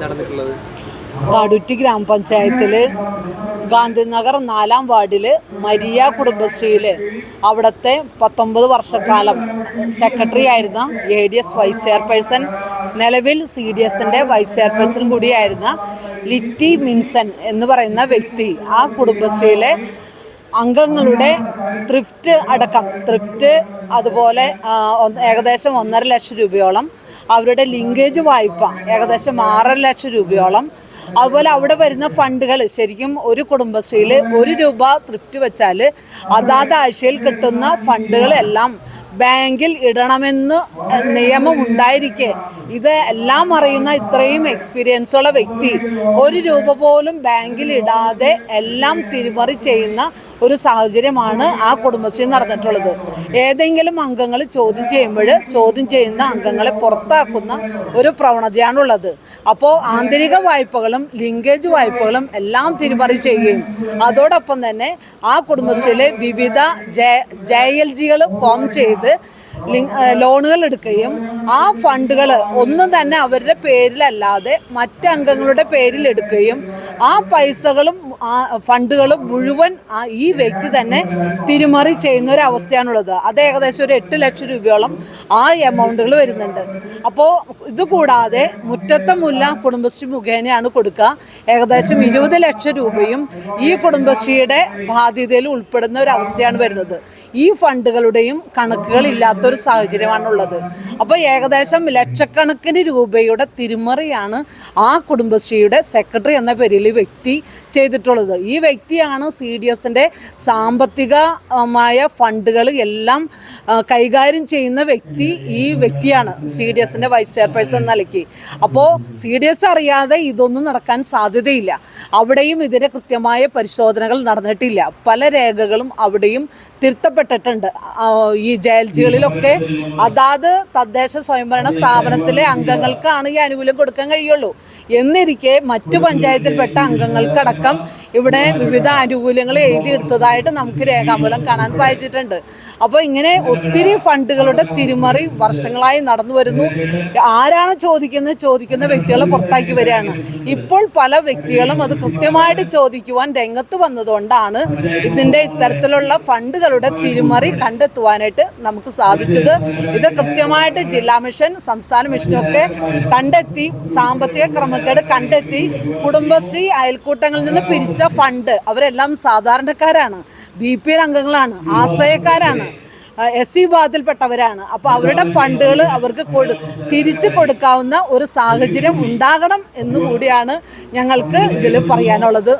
നടന്നിട്ടുള്ളത്? കാടുറ്റി ഗ്രാമപഞ്ചായത്തിൽ ഗാന്ധിനഗർ നാലാം വാർഡിൽ മരിയ കുടുംബശ്രീയിൽ അവിടത്തെ പത്തൊമ്പത് വർഷക്കാലം സെക്രട്ടറി ആയിരുന്ന A D S vice chairperson നിലവിൽ സി ഡി എസിന്റെ വൈസ് ചെയർപേഴ്സൺ കൂടിയായിരുന്ന ലിറ്റി മിൻസൺ എന്ന് പറയുന്ന വ്യക്തി ആ കുടുംബശ്രീയിലെ അംഗങ്ങളുടെ ത്രിഫ്റ്റ് അടക്കം ത്രിഫ്റ്റ് അതുപോലെ ഏകദേശം ഒന്നര ലക്ഷം രൂപയോളം അവരുടെ ലിങ്കേജ് വായ്പ ഏകദേശം ആറര ലക്ഷം രൂപയോളം. അതുപോലെ അവിടെ വരുന്ന ഫണ്ടുകൾ ശരിക്കും ഒരു കുടുംബശ്രീയിൽ ഒരു രൂപ ത്രിഫ്റ്റ് വെച്ചാൽ അതാത് ആഴ്ചയിൽ കിട്ടുന്ന ഫണ്ടുകളെല്ലാം ബാങ്കിൽ ഇടണമെന്ന് നിയമം ഉണ്ടായിരിക്കെ. ഇത് എല്ലാം അറിയുന്ന ഇത്രയും എക്സ്പീരിയൻസ് ഉള്ള വ്യക്തി. ഒരു രൂപ പോലും ബാങ്കിൽ ഇടാതെ എല്ലാം തിരിമറി ചെയ്യുന്ന ഒരു സാഹചര്യമാണ് ആ കുടുംബശ്രീ നടന്നിട്ടുള്ളത്. ഏതെങ്കിലും അംഗങ്ങൾ ചോദ്യം ചെയ്യുമ്പോൾ ചോദ്യം ചെയ്യുന്ന അംഗങ്ങളെ പുറത്താക്കുന്ന ഒരു പ്രവണതയാണുള്ളത്. അപ്പോൾ ആന്തരിക വായ്പകളും ലിങ്കേജ് വായ്പകളും എല്ലാം തിരിമറി ചെയ്യുകയും അതോടൊപ്പം തന്നെ ആ കുടുംബശ്രീയിലെ വിവിധ ജെ എൽ ജികൾ ഫോം ചെയ്ത് 있는데 ലോണുകൾ എടുക്കുകയും ആ ഫണ്ടുകൾ ഒന്നും തന്നെ അവരുടെ പേരിലല്ലാതെ മറ്റ് അംഗങ്ങളുടെ പേരിൽ എടുക്കുകയും ആ പൈസകളും ആ ഫണ്ടുകളും മുഴുവൻ ഈ വ്യക്തി തന്നെ തിരിമറി ചെയ്യുന്ന ഒരു അവസ്ഥയാണുള്ളത്. അത് ഏകദേശം ഒരു എട്ട് ലക്ഷം രൂപയോളം ആ എമൗണ്ടുകൾ വരുന്നുണ്ട്. അപ്പോൾ ഇതുകൂടാതെ മുറ്റത്തെ മുല്ല കുടുംബശ്രീ മുഖേനയാണ് കൊടുക്കുക. ഏകദേശം ഇരുപത് ലക്ഷം രൂപയും ഈ കുടുംബശ്രീയുടെ ബാധ്യതയിൽ ഉൾപ്പെടുന്ന ഒരു അവസ്ഥയാണ് വരുന്നത്. ഈ ഫണ്ടുകളുടെയും കണക്കുകൾ ഇല്ലാത്തൊരു സാഹചര്യമാണുള്ളത്. അപ്പോൾ ഏകദേശം ലക്ഷക്കണക്കിന് രൂപയുടെ തിരിമറിയാണ് ആ കുടുംബശ്രീയുടെ സെക്രട്ടറി എന്ന പേരിൽ വ്യക്തി ചെയ്തിട്ടുള്ളത്. ഈ വ്യക്തിയാണ് സി ഡി എസിന്റെ സാമ്പത്തികമായ ഫണ്ടുകൾ എല്ലാം കൈകാര്യം ചെയ്യുന്ന വ്യക്തി ഈ വ്യക്തിയാണ് സി ഡി എസിന്റെ വൈസ് ചെയർപേഴ്സൺ നിലയ്ക്ക്. അപ്പോൾ സി ഡി എസ് അറിയാതെ ഇതൊന്നും നടക്കാൻ സാധ്യതയില്ല. അവിടെയും ഇതിന് കൃത്യമായ പരിശോധനകൾ നടന്നിട്ടില്ല. പല രേഖകളും അവിടെയും തിരുത്തപ്പെട്ടിട്ടുണ്ട്. ഈ ജയൽജികളിലൊക്കെ അതാത് തദ്ദേശ സ്വയംഭരണ സ്ഥാപനത്തിലെ അംഗങ്ങൾക്കാണ് ഈ ആനുകൂല്യം കൊടുക്കാൻ കഴിയുള്ളൂ. എന്നിരിക്കെ മറ്റു പഞ്ചായത്തിൽപ്പെട്ട അംഗങ്ങൾക്കടക്കം ഇവിടെ വിവിധ ആനുകൂല്യങ്ങൾ എഴുതിയെടുത്തതായിട്ട് നമുക്ക് രേഖാമൂലം കാണാൻ സാധിച്ചിട്ടുണ്ട്. അപ്പോൾ ഇങ്ങനെ ഒത്തിരി ഫണ്ടുകളുടെ തിരിമറി വർഷങ്ങളായി നടന്നു വരുന്നു. ആരാണ് ചോദിക്കുന്നത്? ചോദിക്കുന്ന വ്യക്തികളെ പുറത്താക്കി വരികയാണ്. ഇപ്പോൾ പല വ്യക്തികളും അത് കൃത്യമായിട്ട് ചോദിക്കുവാൻ രംഗത്ത് വന്നതുകൊണ്ടാണ് ഇതിന്റെ ഇത്തരത്തിലുള്ള ഫണ്ടുകളുടെ തിരിമറി കണ്ടെത്തുവാനായിട്ട് നമുക്ക് സാധിച്ചത്. ഇത് കൃത്യമായിട്ട് ജില്ലാ മിഷൻ സംസ്ഥാന മിഷനൊക്കെ കണ്ടെത്തി സാമ്പത്തിക ക്രമക്കേട് കണ്ടെത്തി കുടുംബശ്രീ അയൽക്കൂട്ടങ്ങളിൽ നിന്ന് പിരിച്ച ഫണ്ട്? അവരെല്ലാം സാധാരണക്കാരാണ്. ബി പി എൽ അംഗങ്ങളാണ്. ആശ്രയക്കാരാണ്. എസ് സി വിഭാഗത്തിൽപ്പെട്ടവരാണ്. അപ്പോൾ അവരുടെ ഫണ്ടുകൾ അവർക്ക് കൊടു തിരിച്ചു കൊടുക്കാവുന്ന ഒരു സാഹചര്യം ഉണ്ടാകണം എന്നുകൂടിയാണ് ഞങ്ങൾക്ക് ഇതിൽ പറയാനുള്ളത്.